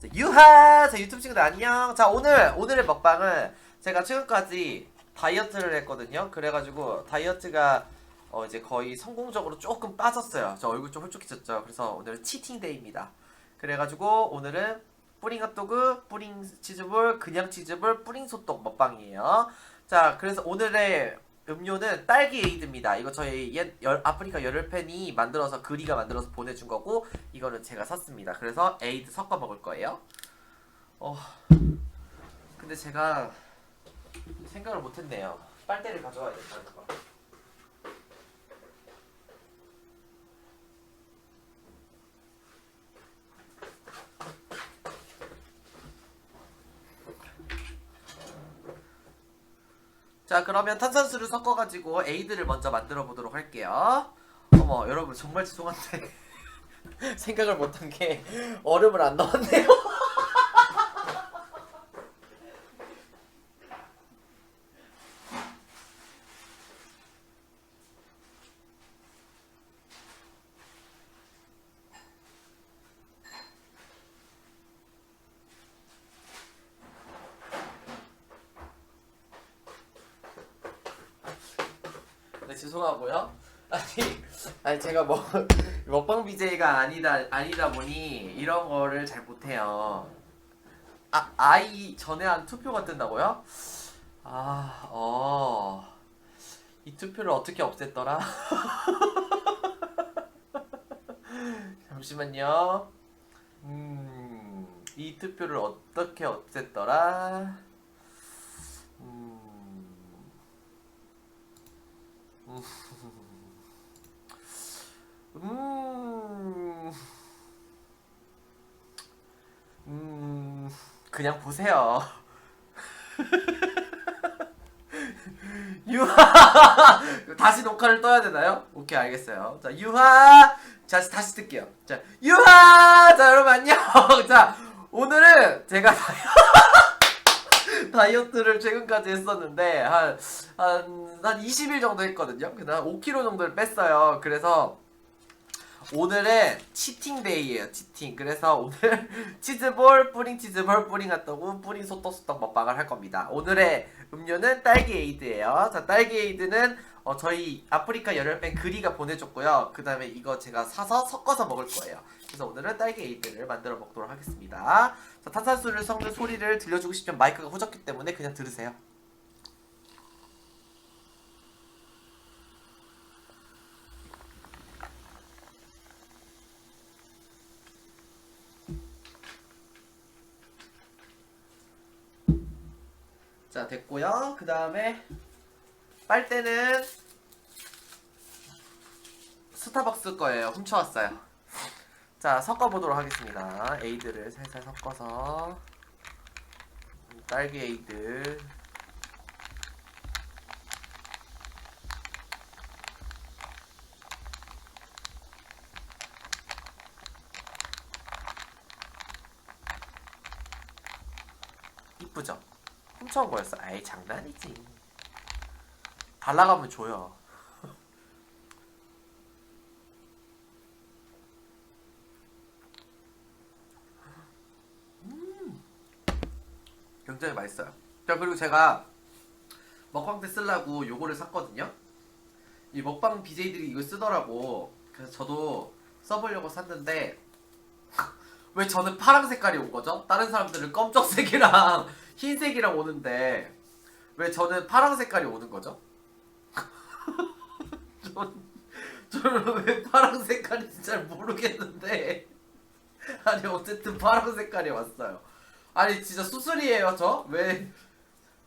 자, 유하! 자, 유튜브 친구들 안녕. 자, 오늘, 오늘의 먹방은 제가 최근까지 다이어트를 했거든요. 그래가지고 다이어트가 어, 이제 거의 성공적으로 조금 빠졌어요. 저 얼굴 좀 홀쭉해졌죠. 그래서 오늘은 치팅데이입니다. 그래가지고 오늘은 뿌링 핫도그, 뿌링 치즈볼, 그냥 치즈볼, 뿌링 소떡 먹방이에요. 자, 그래서 오늘의 음료는 딸기 에이드입니다. 이거 저희 옛 열, 아프리카 열혈 팬이 만들어서 그리가 만들어서 보내준 거고 이거는 제가 샀습니다. 그래서 에이드 섞어 먹을 거예요. 어, 근데 제가 생각을 못했네요. 빨대를 가져와야 된다는 거. 자 그러면 탄산수를 섞어가지고 에이드를 먼저 만들어 보도록 할게요. 어머 여러분 정말 죄송한데 생각을 못한 게 얼음을 안 넣었네요 네 죄송하고요 아니 아니 제가 뭐 먹방 BJ가 아니다 아니다 보니 이런 거를 잘 못해요 아 아이 전에 한 투표가 뜬다고요? 아 어 이 투표를 어떻게 없앴더라? 잠시만요 음 이 투표를 어떻게 없앴더라? 음 음, 음, 그냥 보세요. 유하! 다시 녹화를 떠야 되나요? 오케이, 알겠어요. 자, 유하! 자, 다시 뜰게요. 자, 유하! 자, 여러분 안녕! 자, 오늘은 제가 다이어트를 최근까지 했었는데, 한, 한, 한 20일 정도 했거든요. 한 5kg 정도를 뺐어요. 그래서 오늘은 치팅데이예요. 치팅. 그래서 오늘 치즈볼, 뿌링 치즈볼, 뿌링 핫도그, 뿌링 소떡소떡 먹방을 할 겁니다. 오늘의 음료는 딸기 에이드예요. 자, 딸기 에이드는 어, 저희 아프리카 열혈팬 그리가 보내줬고요. 그 다음에 이거 제가 사서 섞어서 먹을 거예요. 그래서 오늘은 딸기 에이드를 만들어 먹도록 하겠습니다. 자, 탄산수를 섞는 소리를 들려주고 싶지만 마이크가 후졌기 때문에 그냥 들으세요. 됐고요. 그 다음에 빨대는 스타벅스 거예요. 훔쳐왔어요. 자 섞어보도록 하겠습니다. 에이드를 살살 섞어서 딸기 에이드 이쁘죠? 훔쳐온 거였어. 에이 장난이지. 달라가면 줘요. 음, 굉장히 맛있어요. 자 그리고 제가 먹방 때 쓰려고 요거를 샀거든요. 이 먹방 BJ들이 이거 쓰더라고. 그래서 저도 써보려고 샀는데 왜 저는 파란 색깔이 온 거죠? 다른 사람들은 검정색이랑 흰색이랑 오는데 왜 저는 파란 색깔이 오는 거죠? 전, 저는 왜 파란 색깔인지 잘 모르겠는데 아니 어쨌든 파란 색깔이 왔어요 아니 진짜 수술이에요 저? 왜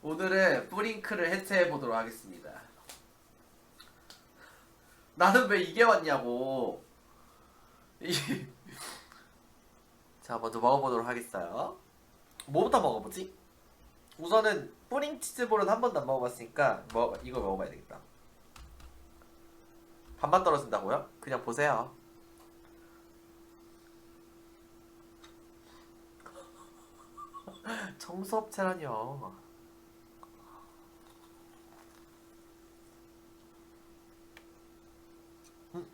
오늘은 뿌링크를 해체해 보도록 하겠습니다 나는 왜 이게 왔냐고 이... 자 먼저 먹어보도록 하겠어요 뭐부터 먹어보지? 우선은 뿌링 치즈볼은 한 번도 안 먹어봤으니까 뭐 이거 먹어봐야 되겠다. 반반 떨어진다고요? 그냥 보세요. 청소업체라뇨. 음.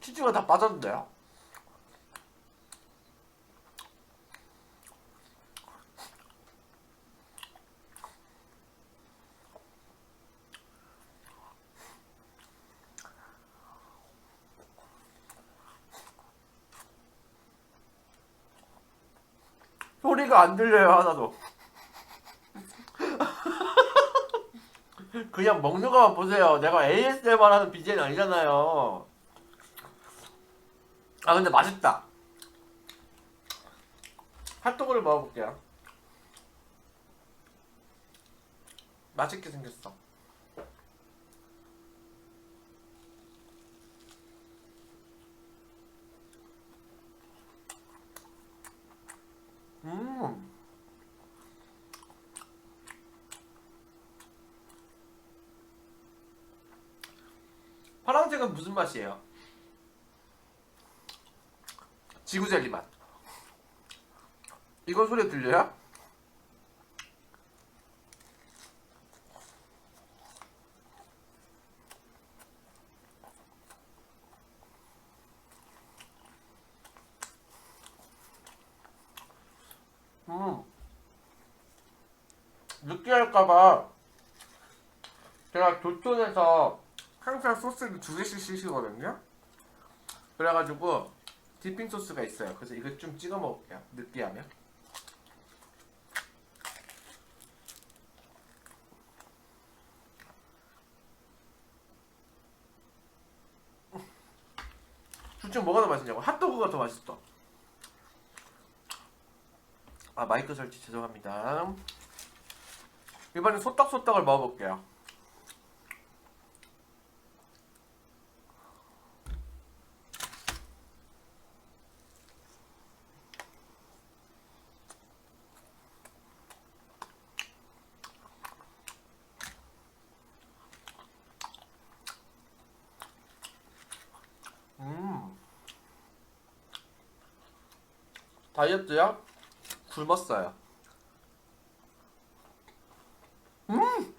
치즈가 다 빠졌는데요? 소리가 안 들려요 하나도. 그냥 먹는 것만 보세요. 내가 ASMR 하는 BJ는 아니잖아요. 아 근데 맛있다. 핫도그를 먹어볼게요. 맛있게 생겼어 음 파란색은 무슨 맛이에요? 지구젤리 맛. 이거 소리 들려요? 음. 느끼할까봐 제가 교촌에서 항상 소스를 두 개씩 시키거든요. 그래가지고 디핑 소스가 있어요. 그래서 이거 좀 찍어 먹을게요. 느끼하면. 둘중 뭐가 더 맛있냐고? 핫도그가 더 맛있어. 아 마이크 설치 죄송합니다. 이번엔 소떡소떡을 먹어볼게요. 음. 다이어트요? 굶었어요. 음!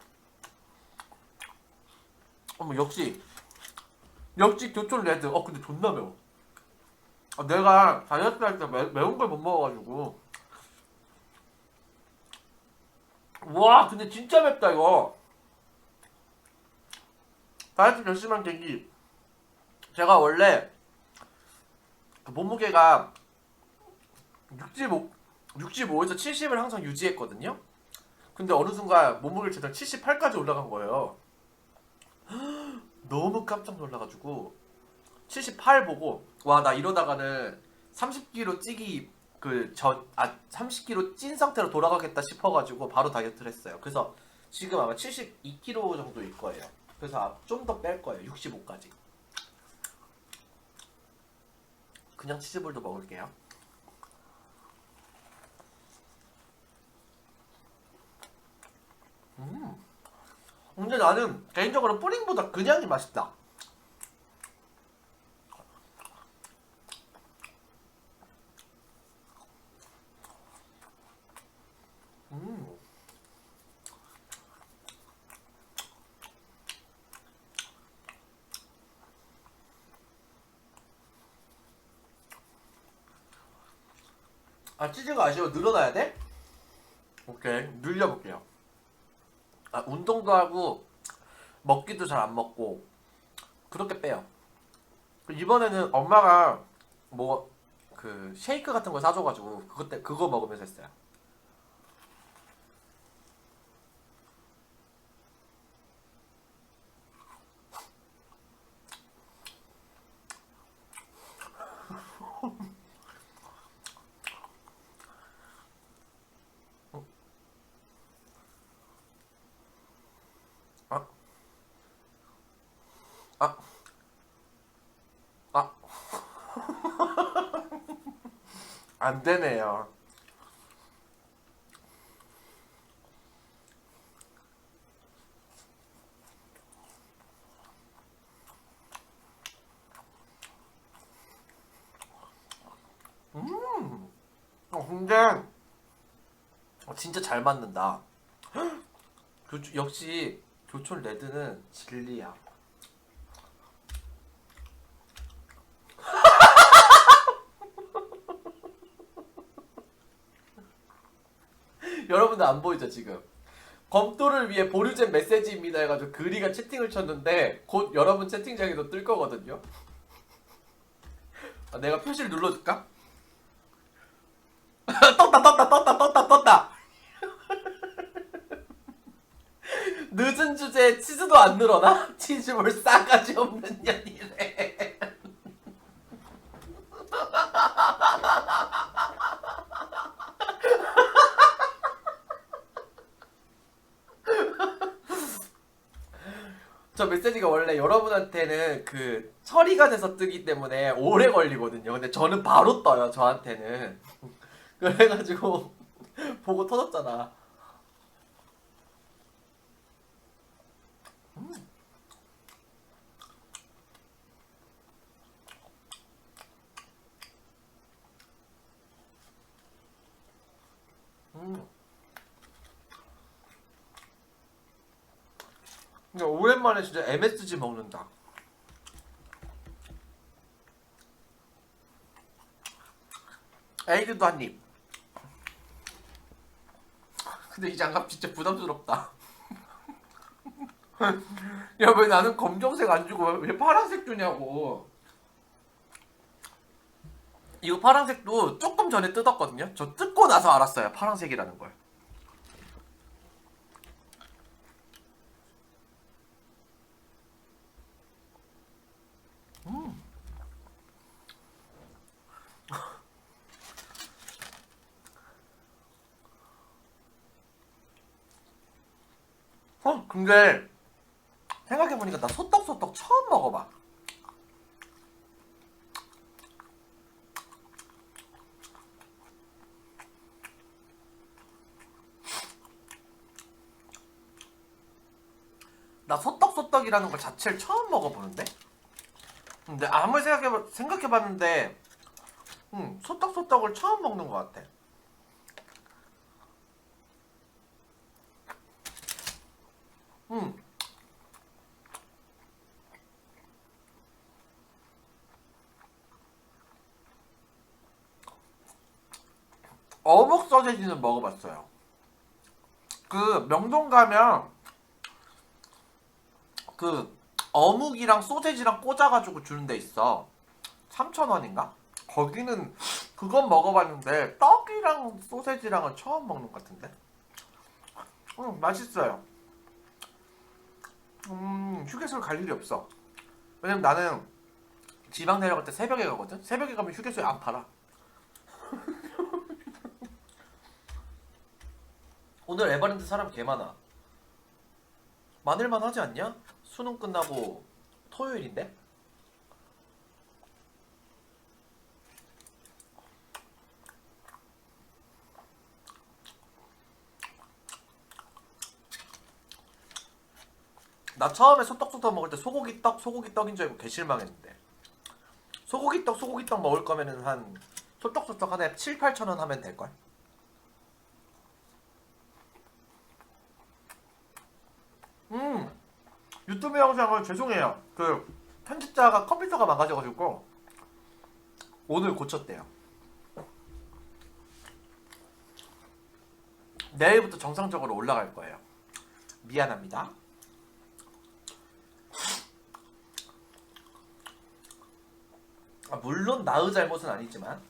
어머, 역시. 역시 교촌 레드. 어, 근데 존나 매워. 아, 내가 다이어트 할 때 매운 걸 못 먹어가지고. 와, 근데 진짜 맵다, 이거. 다이어트 열심히 한 계기. 제가 원래 그 몸무게가 65, 65에서 70을 항상 유지했거든요. 근데 어느 순간 몸무게를 제가 78까지 올라간 거예요. 너무 깜짝 놀라가지고 78 보고 와 나 이러다가는 30kg 찌기 그전아 30kg 찐 상태로 돌아가겠다 싶어가지고 바로 다이어트를 했어요. 그래서 지금 아마 72kg 정도일 거예요. 그래서 좀 더 뺄 거예요. 65까지. 그냥 치즈볼도 먹을게요. 음. 근데 나는 개인적으로 뿌링보다 그냥이 맛있다. 음. 아 치즈가 아쉬워 늘어나야 돼? 오케이 늘려볼게요. 아 운동도 하고 먹기도 잘 안 먹고 그렇게 빼요. 이번에는 엄마가 뭐 그 쉐이크 같은 거 사줘가지고 그것 때 그거 먹으면서 했어요. 안 되네요. 음, 어, 근데 어, 진짜 잘 맞는다. 교, 역시 교촌 레드는 진리야. 여러분들 안 보이죠 지금? 검토를 위해 보류잼 메시지입니다 해가지고 그리가 채팅을 쳤는데 곧 여러분 채팅창에도 뜰 거거든요. 아, 내가 표시를 눌러줄까? 떴다 떴다 떴다 떴다 떴다. 늦은 주제에 치즈도 안 늘어나? 치즈볼 싸가지 없는 년이래. 저 메시지가 원래 여러분한테는 그 처리가 돼서 뜨기 때문에 오래 걸리거든요. 근데 저는 바로 떠요, 저한테는. 그래가지고 보고 터졌잖아. 음. 근데 오랜 만에 진짜 MSG 먹는다. 에이드도 한 입. 근데 이 장갑 진짜 부담스럽다. 야, 왜 나는 검정색 안 주고 왜 파란색 주냐고. 이거 파란색도 조금 전에 뜯었거든요. 저 뜯고 나서 알았어요. 파란색이라는 걸. 어, 근데 생각해보니까 나 소떡소떡 처음 먹어봐. 나 소떡소떡이라는 걸 자체를 처음 먹어보는데? 근데 아무리 생각해봐, 생각해봤는데, 음, 소떡소떡을 처음 먹는 것 같아. 음. 어묵 소세지는 먹어봤어요. 그 명동 가면 그 어묵이랑 소세지랑 꽂아가지고 주는 데 있어. 3,000원인가? 거기는 그건 먹어봤는데 떡이랑 소세지랑은 처음 먹는 것 같은데. 음, 맛있어요. 음, 휴게소를 갈 일이 없어. 왜냐면 나는 지방 내려갈 때 새벽에 가거든? 새벽에 가면 휴게소에 안 팔아. 오늘 에버랜드 사람 개 많아. 많을만 하지 않냐? 수능 끝나고 토요일인데? 나 처음에 소떡소떡 먹을 때 소고기 떡, 소고기 떡인 줄 알고 개 실망했는데 소고기 떡, 소고기 떡 먹을 거면은 한 소떡소떡 하나에 7, 8천 원 하면 될걸? 음 영상을 죄송해요. 그 편집자가 컴퓨터가 망가져가지고 오늘 고쳤대요. 내일부터 정상적으로 올라갈 거예요. 미안합니다. 아, 물론 나의 잘못은 아니지만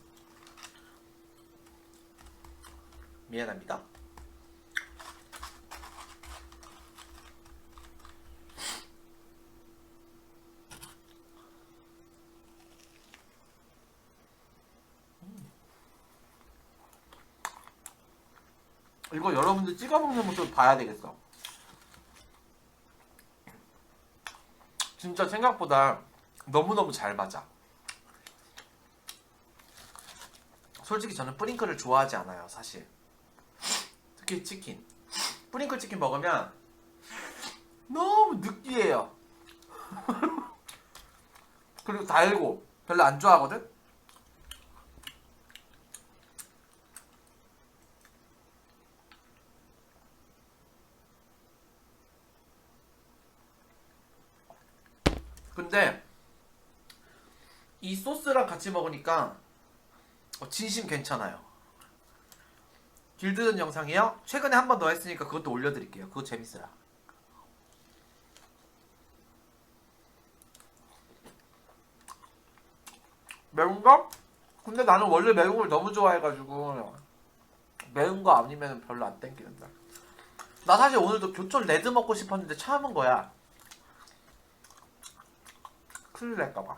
미안합니다. 이거 여러분들 찍어 먹는 모습 봐야 되겠어. 진짜 생각보다 너무너무 잘 맞아. 솔직히 저는 뿌링클을 좋아하지 않아요, 사실. 특히 치킨. 뿌링클 치킨 먹으면 너무 느끼해요. 그리고 달고 별로 안 좋아하거든. 근데 이 소스랑 같이 먹으니까 어, 진심 괜찮아요. 길드전 영상이요? 최근에 한 번 더 했으니까 그것도 올려드릴게요. 그거 재밌어요. 매운 거? 근데 나는 원래 매운 걸 너무 좋아해가지고 매운 거 아니면 별로 안 땡기는다. 나 사실 오늘도 교촌 레드 먹고 싶었는데 참은 거야. 큰일 날까봐.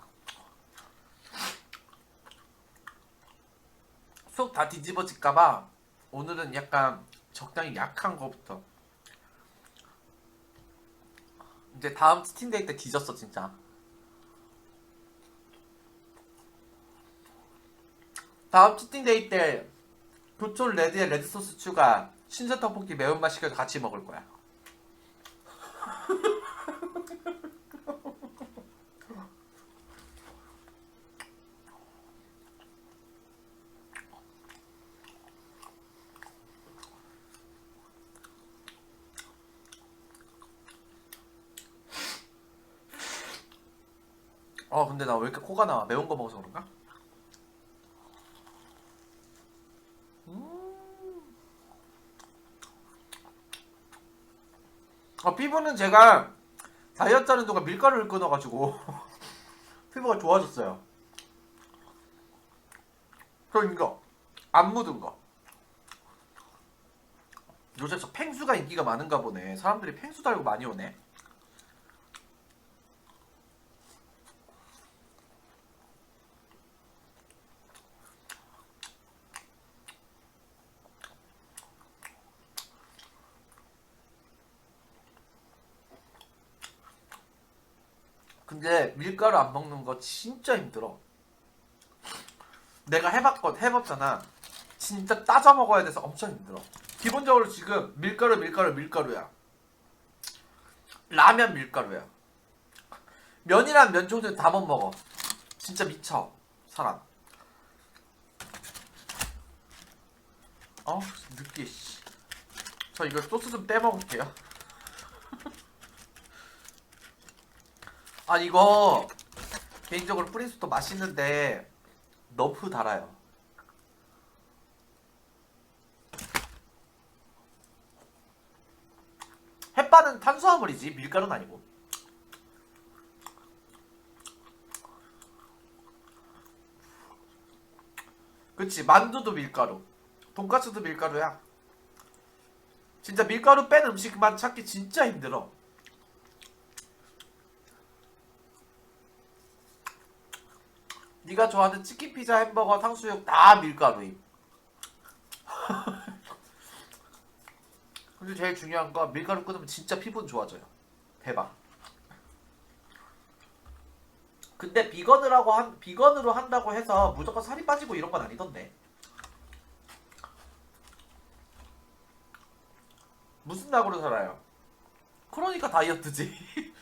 속 다 뒤집어질까봐 오늘은 약간 적당히 약한 거부터. 이제 다음 스팀데이 때 뒤졌어 진짜. 다음 치팅데이 때 교촌 레드에 레드 소스 추가 신선 떡볶이 매운맛 시켜서 같이 먹을 거야. 이렇게 코가 나와? 매운 거 먹어서 그런가? 어, 피부는 제가 다이어트 하는 동안 밀가루를 끊어가지고 피부가 좋아졌어요. 그러니까 안 묻은 거. 요새 저 펭수가 인기가 많은가 보네. 사람들이 펭수 달고 많이 오네. 근데 밀가루 안 먹는 거 진짜 힘들어. 내가 해봤건 해봤잖아. 진짜 따져 먹어야 돼서 엄청 힘들어. 기본적으로 지금 밀가루 밀가루 밀가루야. 라면 밀가루야. 면이랑 면종들 다못 먹어. 진짜 미쳐 사람. 어 느끼해 씨. 저 이거 소스 좀 떼먹을게요. 아 이거 개인적으로 프린스도 맛있는데 너무 달아요. 햇반은 탄수화물이지 밀가루는 아니고. 그치 만두도 밀가루, 돈까스도 밀가루야. 진짜 밀가루 뺀 음식만 찾기 진짜 힘들어. 네가 좋아하는 치킨, 피자, 햄버거, 탕수육 다 밀가루임. 근데 제일 중요한 건 밀가루 끊으면 진짜 피부는 좋아져요. 대박. 근데 비건이라고 한 비건으로 한다고 해서 무조건 살이 빠지고 이런 건 아니던데. 무슨 낙으로 살아요? 그러니까 다이어트지.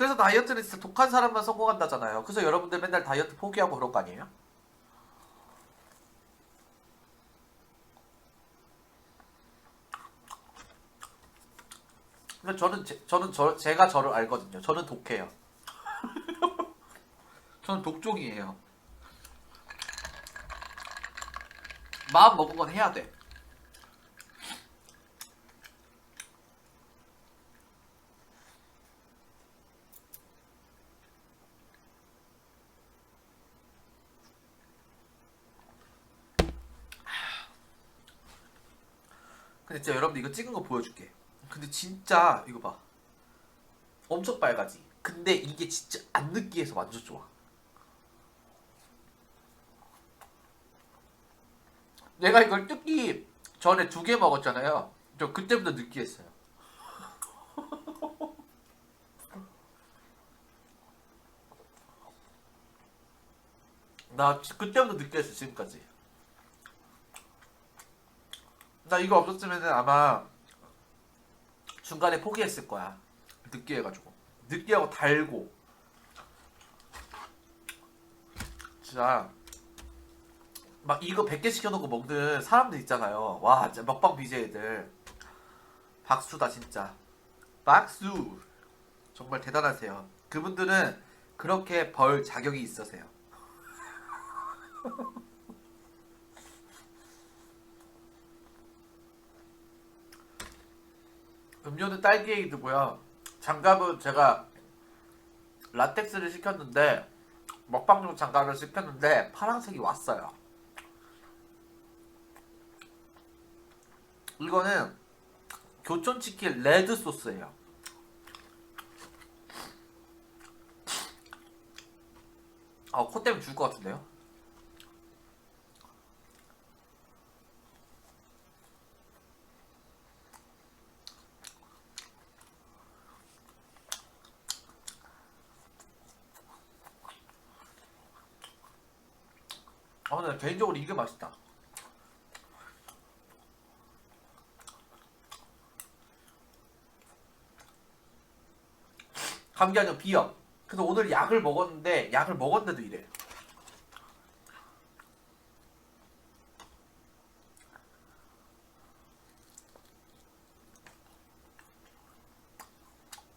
그래서 다이어트는 진짜 독한 사람만 성공한다잖아요. 그래서 여러분들 맨날 다이어트 포기하고 그런 거 아니에요? 근데 저는 제, 저는 저, 제가 저를 알거든요. 저는 독해요. 저는 독종이에요. 마음 먹은 건 해야 돼. 근데 진짜 여러분들 이거 찍은 거 보여줄게. 근데 진짜 이거 봐. 엄청 빨가지. 근데 이게 진짜 안 느끼해서 완전 좋아. 내가 이걸 뜯기 전에 두 개 먹었잖아요. 저 그때부터 느끼했어요. 나 지- 그때부터 느끼했어 지금까지. 나 이거 없었으면 아마 중간에 포기했을 거야. 느끼해가지고. 느끼하고 달고. 진짜. 막 이거 100개 시켜놓고 먹는 사람들 있잖아요. 와, 진짜 먹방 BJ들. 박수다, 진짜. 박수! 정말 대단하세요. 그분들은 그렇게 벌 자격이 있으세요. 음료는 딸기 에이드고요. 장갑은 제가 라텍스를 시켰는데 먹방용 장갑을 시켰는데 파란색이 왔어요. 이거는 교촌치킨 레드 소스예요. 아, 코 때문에 죽을 것 같은데요? 아, 근데 개인적으로 이게 맛있다. 감기 아니고 비염. 그래서 오늘 약을 먹었는데 약을 먹었는데도 이래.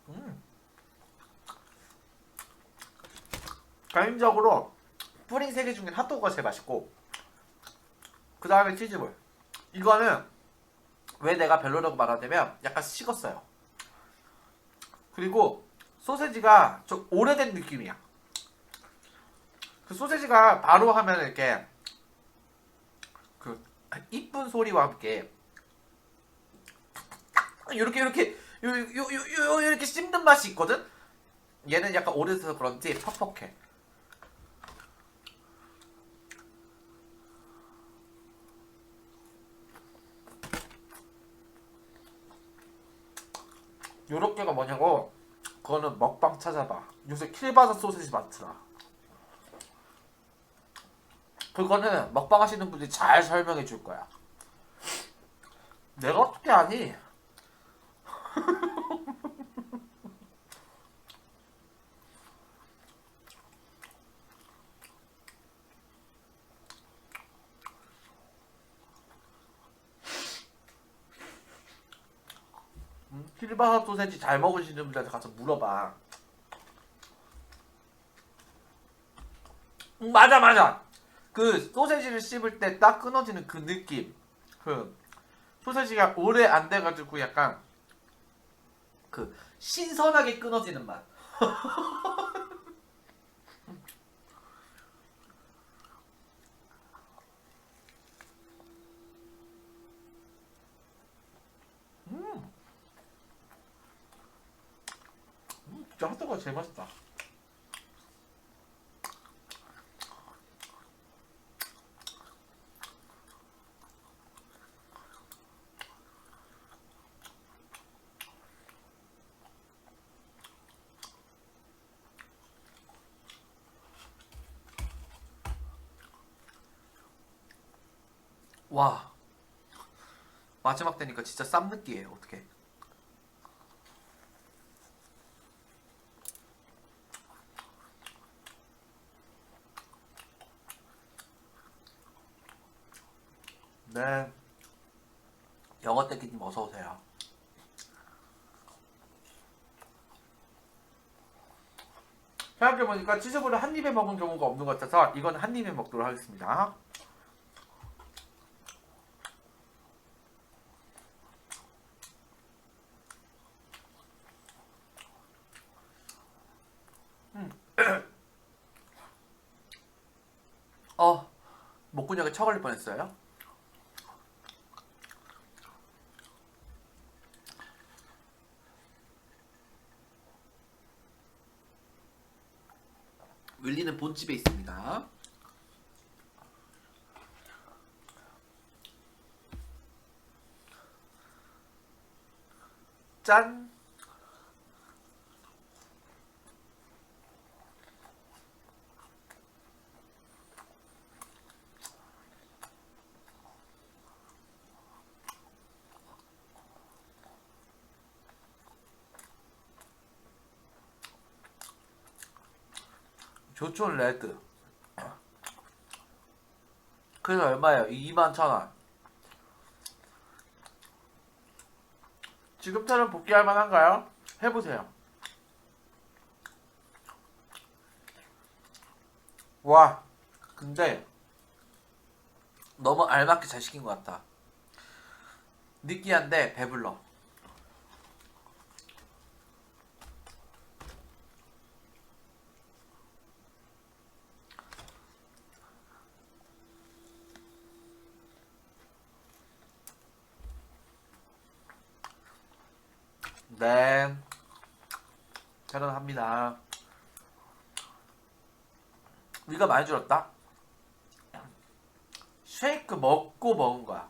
음. 개인적으로 뿌링 세개 중에 핫도그가 제일 맛있고 그 다음에 치즈볼. 이거는 왜 내가 별로라고 말하냐면 약간 식었어요. 그리고 소세지가 좀 오래된 느낌이야. 그 소세지가 바로 하면 이렇게 그 이쁜 소리와 함께 이렇게 이렇게 요, 요, 요, 요, 이렇게 씹는 맛이 있거든. 얘는 약간 오래돼서 그런지 퍽퍽해. 요렇게가 뭐냐고? 그거는 먹방 찾아봐. 요새 킬바사 소세지 많더라. 그거는 먹방 하시는 분들이 잘 설명해 줄 거야. 내가 어떻게 아니 음, 킬바사 소세지 잘 먹으시는 분들한테 가서 물어봐. 음, 맞아 맞아. 그 소세지를 씹을 때 딱 끊어지는 그 느낌. 그 소세지가 오래 안 돼가지고 약간 그 신선하게 끊어지는 맛. 음. 핫도그가 제일 맛있다. 와. 마지막 되니까 진짜 쌈 느끼해요. 어떻게 네 영어 떼기님 어서 오세요 생각해 보니까 치즈볼을 한 입에 먹은 경우가 없는 것 같아서 이건 한 입에 먹도록 하겠습니다 어 목근육에 처걸릴 뻔했어요. 윌리는 본집에 있습니다. 짠. 조촌 레드. 그래서 얼마예요? 2만 천 원. 지금처럼 복귀할 만한가요? 해보세요. 와, 근데 너무 알맞게 잘 시킨 것 같다. 느끼한데 배불러. 네. 결혼합니다. 위가 많이 줄었다? 쉐이크 먹고 먹은 거야.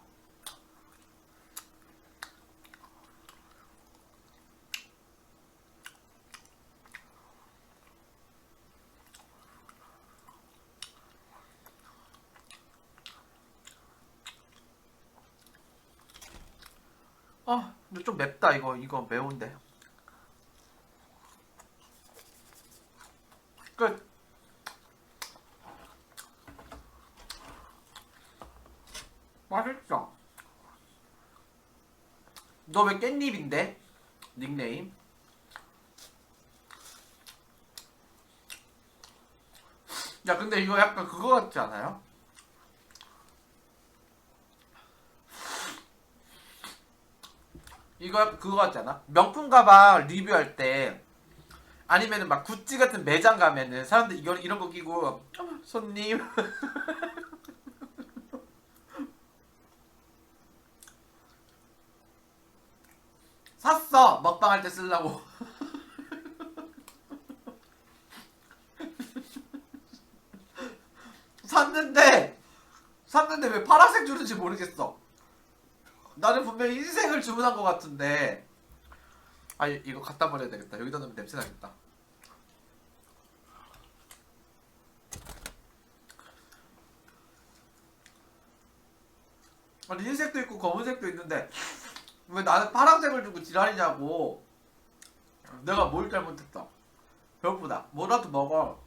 아, 근데 좀 맵다 이거 이거 매운데. 끝. 맛있어. 너 왜 깻잎인데? 닉네임? 야 근데 이거 약간 그거 같지 않아요? 이거 그거 같지 않아? 명품 가방 리뷰할 때 아니면은 막 구찌 같은 매장 가면은 사람들 이거 이런 거 끼고 어, 손님. 샀어! 먹방 할 때 쓰려고. 샀는데 샀는데 왜 파란색 주는지 모르겠어 나는 분명히 흰색을 주문한 것 같은데. 아 이- 이거 갖다 버려야 되겠다. 여기다 넣으면 냄새 나겠다. 아니 흰색도 있고 검은색도 있는데 왜 나는 파란색을 주고 지랄이냐고. 내가 뭘 잘못했다 배고프다. 뭐라도 먹어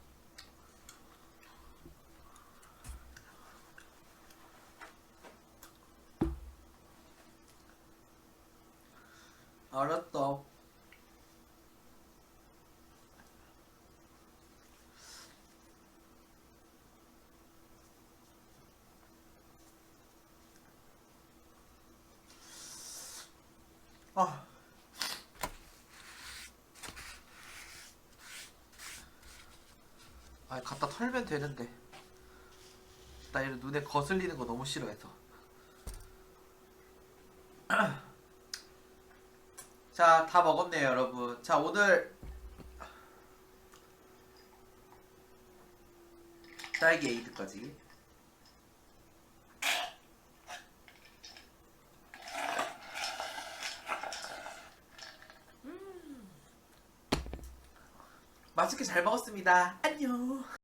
알았어 아. 아, 갖다 털면 되는데. 나 이런 눈에 거슬리는 거 너무 싫어해서. 자, 다 먹었네요, 여러분. 자, 오늘 딸기 에이드까지. 맛있게 잘 먹었습니다. 안녕.